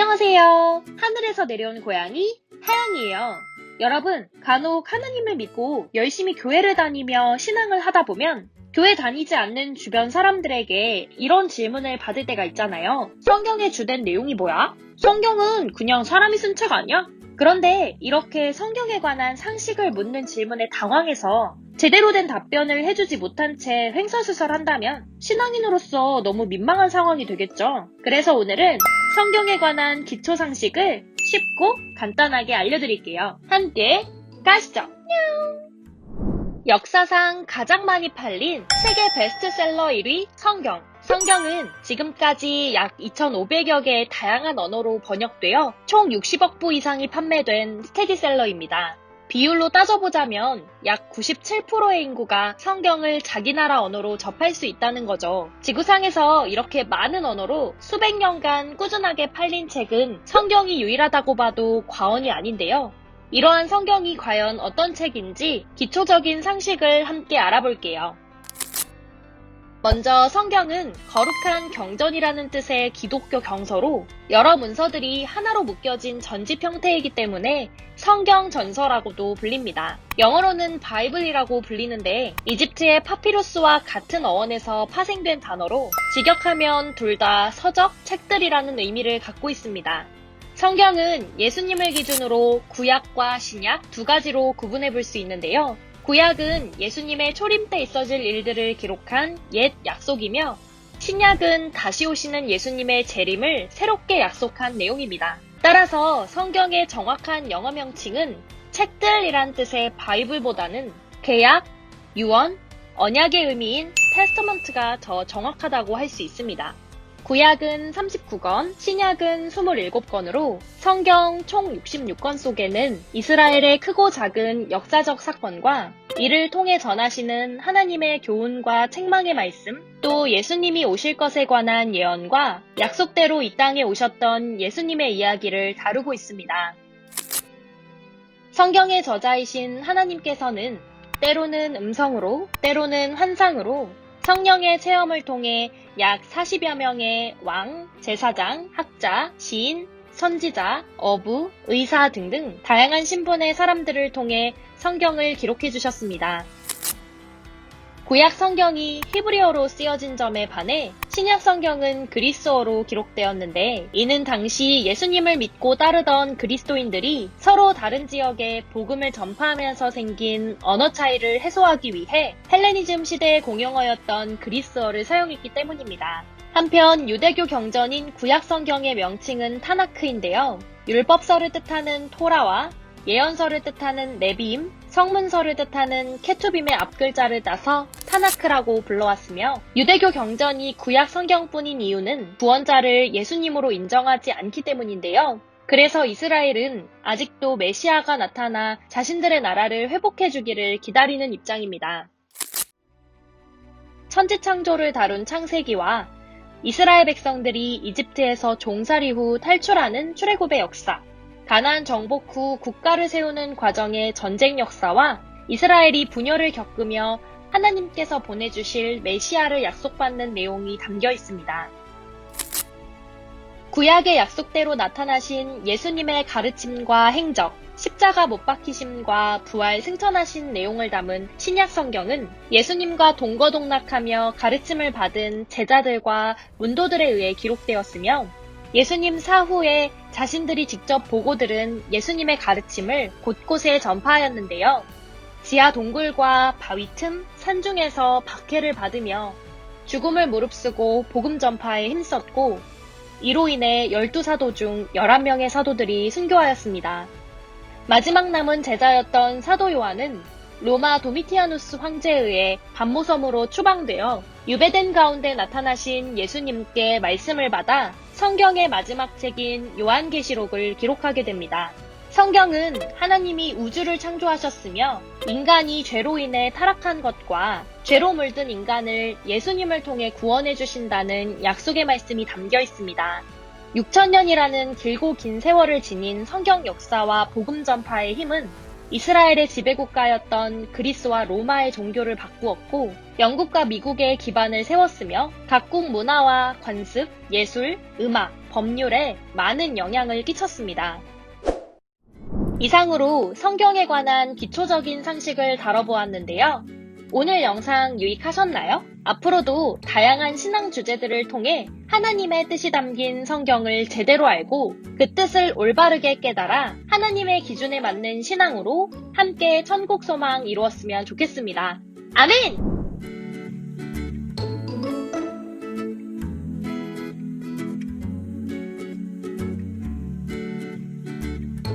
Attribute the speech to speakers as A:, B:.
A: 안녕하세요. 하늘에서 내려온 고양이 하양이에요. 여러분, 간혹 하나님을 믿고 열심히 교회를 다니며 신앙을 하다 보면 교회 다니지 않는 주변 사람들에게 이런 질문을 받을 때가 있잖아요. 성경의 주된 내용이 뭐야? 성경은 그냥 사람이 쓴 책 아니야? 그런데 이렇게 성경에 관한 상식을 묻는 질문에 당황해서 제대로 된 답변을 해주지 못한 채 횡설수설한다면 신앙인으로서 너무 민망한 상황이 되겠죠. 그래서 오늘은 성경에 관한 기초 상식을 쉽고 간단하게 알려드릴게요. 함께 가시죠. 역사상 가장 많이 팔린 세계 베스트셀러 1위 성경. 성경은 지금까지 약 2,500여 개의 다양한 언어로 번역되어 총 60억 부 이상이 판매된 스테디셀러입니다. 비율로 따져보자면 약 97%의 인구가 성경을 자기 나라 언어로 접할 수 있다는 거죠. 지구상에서 이렇게 많은 언어로 수백 년간 꾸준하게 팔린 책은 성경이 유일하다고 봐도 과언이 아닌데요. 이러한 성경이 과연 어떤 책인지 기초적인 상식을 함께 알아볼게요. 먼저 성경은 거룩한 경전이라는 뜻의 기독교 경서로 여러 문서들이 하나로 묶여진 전집 형태이기 때문에 성경 전서라고도 불립니다. 영어로는 바이블이라고 불리는데 이집트의 파피루스와 같은 어원에서 파생된 단어로 직역하면 둘 다 서적, 책들이라는 의미를 갖고 있습니다. 성경은 예수님을 기준으로 구약과 신약 두 가지로 구분해 볼 수 있는데요. 구약은 예수님의 초림 때 있어질 일들을 기록한 옛 약속이며 신약은 다시 오시는 예수님의 재림을 새롭게 약속한 내용입니다. 따라서 성경의 정확한 영어 명칭은 책들이란 뜻의 바이블보다는 계약, 유언, 언약의 의미인 테스터먼트가 더 정확하다고 할 수 있습니다. 구약은 39권, 신약은 27권으로 성경 총 66권 속에는 이스라엘의 크고 작은 역사적 사건과 이를 통해 전하시는 하나님의 교훈과 책망의 말씀, 또 예수님이 오실 것에 관한 예언과 약속대로 이 땅에 오셨던 예수님의 이야기를 다루고 있습니다. 성경의 저자이신 하나님께서는 때로는 음성으로, 때로는 환상으로 성령의 체험을 통해 약 40여 명의 왕, 제사장, 학자, 시인, 선지자, 어부, 의사 등등 다양한 신분의 사람들을 통해 성경을 기록해 주셨습니다. 구약 성경이 히브리어로 쓰여진 점에 반해 신약 성경은 그리스어로 기록되었는데 이는 당시 예수님을 믿고 따르던 그리스도인들이 서로 다른 지역에 복음을 전파하면서 생긴 언어 차이를 해소하기 위해 헬레니즘 시대에 공용어였던 그리스어를 사용했기 때문입니다. 한편 유대교 경전인 구약 성경의 명칭은 타나크인데요. 율법서를 뜻하는 토라와 예언서를 뜻하는 네비임, 성문서를 뜻하는 케투빔의 앞글자를 따서 타나크라고 불러왔으며 유대교 경전이 구약 성경뿐인 이유는 구원자를 예수님으로 인정하지 않기 때문인데요. 그래서 이스라엘은 아직도 메시아가 나타나 자신들의 나라를 회복해 주기를 기다리는 입장입니다. 천지창조를 다룬 창세기와 이스라엘 백성들이 이집트에서 종살이 후 탈출하는 출애굽의 역사, 가나안 정복 후 국가를 세우는 과정의 전쟁 역사와 이스라엘이 분열을 겪으며 하나님께서 보내주실 메시아를 약속받는 내용이 담겨 있습니다. 구약의 약속대로 나타나신 예수님의 가르침과 행적, 십자가 못 박히심과 부활 승천하신 내용을 담은 신약 성경은 예수님과 동거동락하며 가르침을 받은 제자들과 문도들에 의해 기록되었으며 예수님 사후에 자신들이 직접 보고 들은 예수님의 가르침을 곳곳에 전파하였는데요. 지하 동굴과 바위 틈, 산중에서 박해를 받으며 죽음을 무릅쓰고 복음 전파에 힘썼고 이로 인해 12사도 중 11명의 사도들이 순교하였습니다. 마지막 남은 제자였던 사도 요한은 로마 도미티아누스 황제에 의해 반모섬으로 추방되어 유배된 가운데 나타나신 예수님께 말씀을 받아 성경의 마지막 책인 요한계시록을 기록하게 됩니다. 성경은 하나님이 우주를 창조하셨으며 인간이 죄로 인해 타락한 것과 죄로 물든 인간을 예수님을 통해 구원해 주신다는 약속의 말씀이 담겨 있습니다. 6천년이라는 길고 긴 세월을 지닌 성경 역사와 복음 전파의 힘은 이스라엘의 지배국가였던 그리스와 로마의 종교를 바꾸었고 영국과 미국의 기반을 세웠으며 각국 문화와 관습, 예술, 음악, 법률에 많은 영향을 끼쳤습니다. 이상으로 성경에 관한 기초적인 상식을 다뤄보았는데요. 오늘 영상 유익하셨나요? 앞으로도 다양한 신앙 주제들을 통해 하나님의 뜻이 담긴 성경을 제대로 알고 그 뜻을 올바르게 깨달아 하나님의 기준에 맞는 신앙으로 함께 천국 소망 이루었으면 좋겠습니다. 아멘!